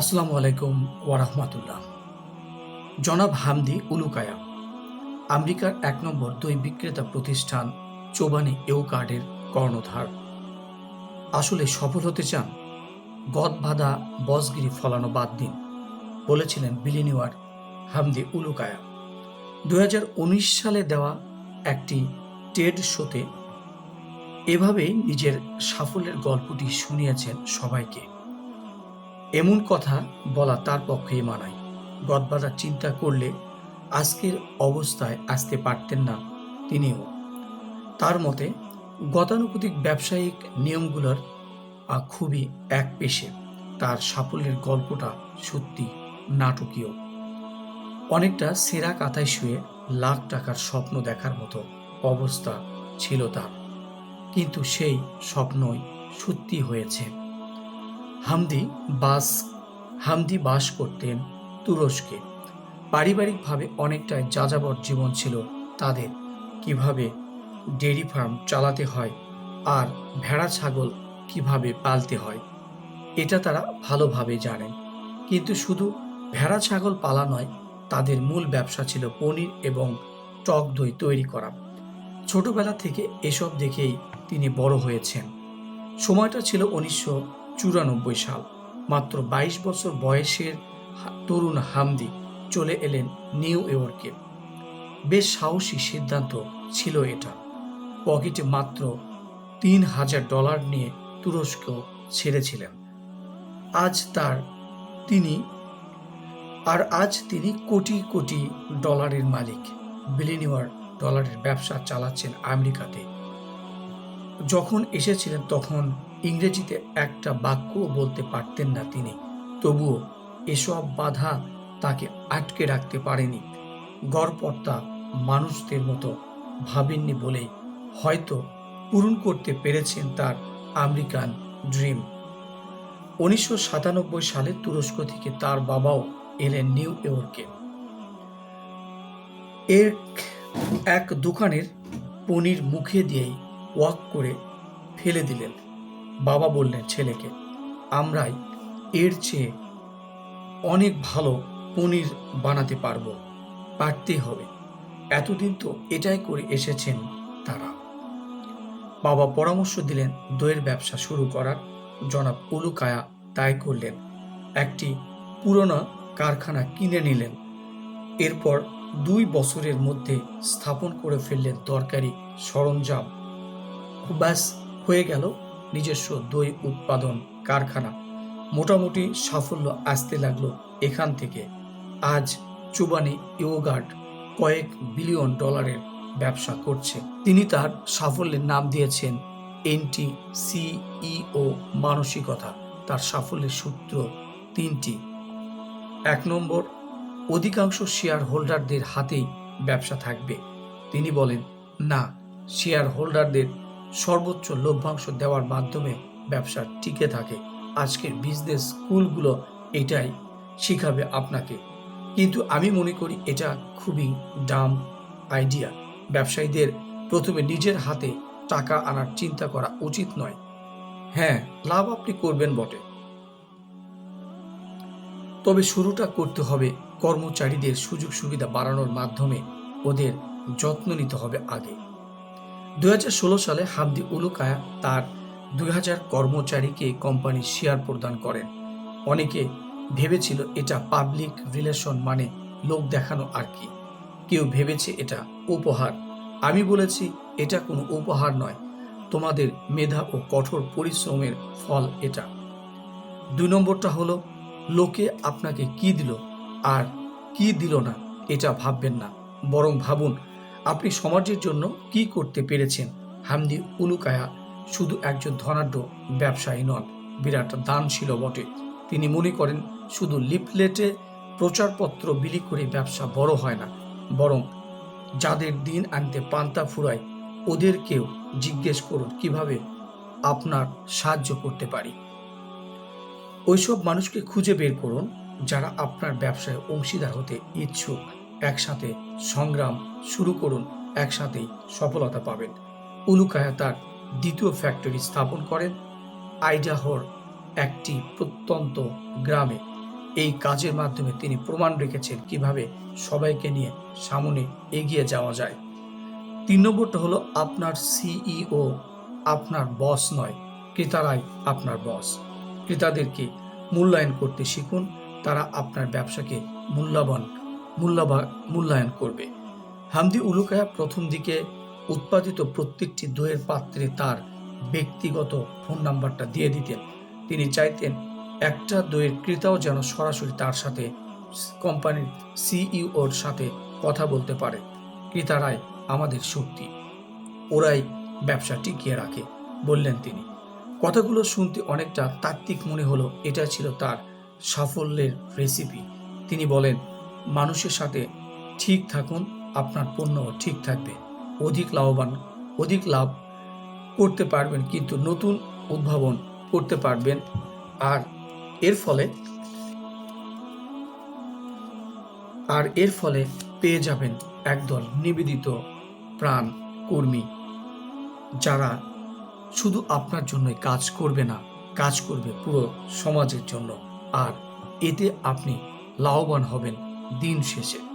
আসসালামু আলাইকুম ওয়ারহমাতুল্লাহ জনাব হামদি উলুকায়া, আমেরিকার এক নম্বর দই বিক্রেতা প্রতিষ্ঠান চোবানি কার্ডের কর্ণধার। আসলে সফল হতে চান? গদ বাঁধা বসগিরি ফলানো বাদ দিন, বলেছিলেন বিলিনিওয়ার হামদি উলুকায়া। দু হাজার উনিশ সালে দেওয়া একটি টেড শোতে এভাবেই নিজের সাফল্যের গল্পটি শুনিয়েছেন সবাইকে। এমন কথা বলা তার পক্ষেই মানায়। গদবাজার চিন্তা করলে আজকের অবস্থায় আসতে পারতেন না তিনিও। তার মতে, গতানুগতিক ব্যবসায়িক নিয়মগুলোর খুবই এক পেশে। তার সাফল্যের গল্পটা সত্যি নাটকীয়। অনেকটা সেরা কাতায় শুয়ে লাখ টাকার স্বপ্ন দেখার মতো অবস্থা ছিল তার। কিন্তু সেই স্বপ্নই সত্যি হয়েছে। হামদি বাস হামদি বাস করতেন তুরস্কে। পারিবারিকভাবে অনেকটাই যাযাবর জীবন ছিল তাদের। কীভাবে ডেয়ারি ফার্ম চালাতে হয় আর ভেড়া, ছাগল কীভাবে পালতে হয়, এটা তারা ভালোভাবে জানেন। কিন্তু শুধু ভেড়া, ছাগল পালা নয়, তাদের মূল ব্যবসা ছিল পনির এবং টক দই তৈরি করা। ছোটবেলা থেকে এসব দেখেই তিনি বড় হয়েছেন। সময়টা ছিল উনিশশো চুরানব্বই সাল। মাত্র বাইশ বছর বয়সের তরুণ হামদি চলে এলেন নিউ ইয়র্কে। বেশ সাহসী সিদ্ধান্ত ছিল এটা। পকেটে মাত্র তিন হাজার ডলার নিয়ে তুরস্ক ছেড়েছিলেন। আজ তার তিনি, আর আজ তিনি কোটি কোটি ডলারের মালিক। বিলিনিয়ার ডলারের ব্যবসা চালাচ্ছেন আমেরিকাতে। যখন এসেছিলেন তখন ইংরেজিতে একটা বাক্যও বলতে পারতেন না তিনি। তবুও এসব বাধা তাকে আটকে রাখতে পারেনি। গড়পর্তা মানুষদের মতো ভাবেননি বলেই হয়তো পূরণ করতে পেরেছেন তার আমেরিকান ড্রিম। উনিশশো সাতানব্বই সালে তুরস্ক থেকে তার বাবাও এলেন নিউ ইয়র্কে। এক এক দোকানের পনির মুখে দিয়েই ওয়াক করে ফেলে দিলেন। বাবা বললেন ছেলেকে, আমরাই এর চেয়ে অনেক ভালো পনির বানাতে পারব, পারতেই হবে। এতদিন তো এটাই করে এসেছেন তারা। বাবা পরামর্শ দিলেন, দইয়ের ব্যবসা শুরু করার। জনাব উলুকায়া তাই করলেন। একটি পুরনো কারখানা কিনে নিলেন। এরপর দুই বছরের মধ্যে স্থাপন করে ফেললেন তরকারি সরঞ্জাম। ব্যাস, হয়ে গেল নিজস্ব দই উৎপাদন কারখানা। মোটামুটি সাফল্য আসতে লাগল এখান থেকে। আজ চুবানি ইয়োগার্ট কয়েক বিলিয়ন ডলারের ব্যবসা করছে। তিনি তার সাফল্যের নাম দিয়েছেন এনটি সিইও মানসিকতা। তার সাফল্যের সূত্র তিনটি। এক নম্বর, অধিকাংশ শেয়ার হোল্ডারদের হাতেই ব্যবসা থাকবে। তিনি বলেন, না শেয়ার হোল্ডারদের সর্বোচ্চ লভ্যাংশ দেওয়ার মাধ্যমে ব্যবসা টিকে থাকে। আজকের বিজনেস স্কুলগুলো এটাই শিখাবে আপনাকে। কিন্তু আমি মনে করি এটা খুবই ডাম আইডিয়া ব্যবসায়ীদের প্রথমে নিজের হাতে টাকা আনার চিন্তা করা উচিত নয়। হ্যাঁ লাভ আপনি করবেন বটে। তবে শুরুটা করতে হবে কর্মচারীদের সুযোগ সুবিধা বাড়ানোর মাধ্যমে। ওদের যত্ন নিতে হবে আগে। দুই হাজার ষোলো সালে হামদি উলুকায়া তার দুই হাজার কর্মচারীকে কোম্পানির শেয়ার প্রদান করেন। অনেকে ভেবেছিল এটা পাবলিক রিলেশন মানে লোক দেখানো আর কি। কেউ ভেবেছে এটা উপহার। আমি বলেছি, এটা কোনো উপহার নয়। তোমাদের মেধা ও কঠোর পরিশ্রমের ফল এটা। দুই নম্বরটা হলো, লোকে আপনাকে কি দিল আর কি দিল না, এটা ভাববেন না। বরং ভাবুন আপনি সমাজের জন্য কি করতে পেরেছেন? হামদি উলুকায়া শুধু একজন ধনাঢ্য ব্যবসায়ী নন, বিরাট দানশীল বটে। তিনি মনে করেন, শুধু লিফলেটে প্রচারপত্র বিলি করে ব্যবসা বড় হয় না, বরং যাদের দিন আনতে পান্তা ফুরায়, ওদেরকেও জিজ্ঞেস করুন কীভাবে আপনার সাহায্য করতে পারি। ওইসব মানুষকে খুঁজে বের করুন যারা আপনার ব্যবসায় অংশীদার হতে ইচ্ছুক। একসাথে সংগ্রাম শুরু করুন একসাথেই সফলতা পাবেন। উলুকায়া তার দ্বিতীয় ফ্যাক্টরি স্থাপন করেন। আইডাহোর একটি প্রত্যন্ত গ্রামে। এই কাজের মাধ্যমে তিনি প্রমাণ রেখেছেন কীভাবে সবাইকে নিয়ে সামনে এগিয়ে যাওয়া যায়। তিন নম্বরটা হলো আপনার সিইও আপনার বস নয়, ক্রেতারাই আপনার বস ক্রেতাদেরকে মূল্যায়ন করতে শিখুন, তারা আপনার ব্যবসাকে মূল্যবান মূল্যবান মূল্যায়ন করবে। হামদি উলুকায়া প্রথম দিকে উৎপাদিত প্রত্যেকটি দইয়ের পাত্রে তার ব্যক্তিগত ফোন নাম্বারটা দিয়ে দিতেন। তিনি চাইতেন একটা দইয়ের ক্রেতাও যেন সরাসরি তার সাথে কোম্পানির সিইওর সাথে কথা বলতে পারে। ক্রেতারাই আমাদের শক্তি। ওরাই ব্যবসা টিকিয়ে রাখে, বললেন তিনি। কথাগুলো শুনতে অনেকটা তাত্ত্বিক মনে হলো এটা ছিল তার সাফল্যের রেসিপি তিনি বলেন মানুষের সাথে ঠিক থাকুন, আপনার পণ্য ঠিক থাকবে। অধিক লাভবান, অধিক লাভ করতে পারবেন, কিন্তু নতুন উদ্ভাবন করতে পারবেন। আর এর ফলে, আর এর ফলে পেয়ে যাবেন একদল নিবেদিত প্রাণ কর্মী, যারা শুধু আপনার জন্যই কাজ করবে না, কাজ করবে পুরো সমাজের জন্য। আর এতে আপনি লাভবান হবেন। দিন শেষে।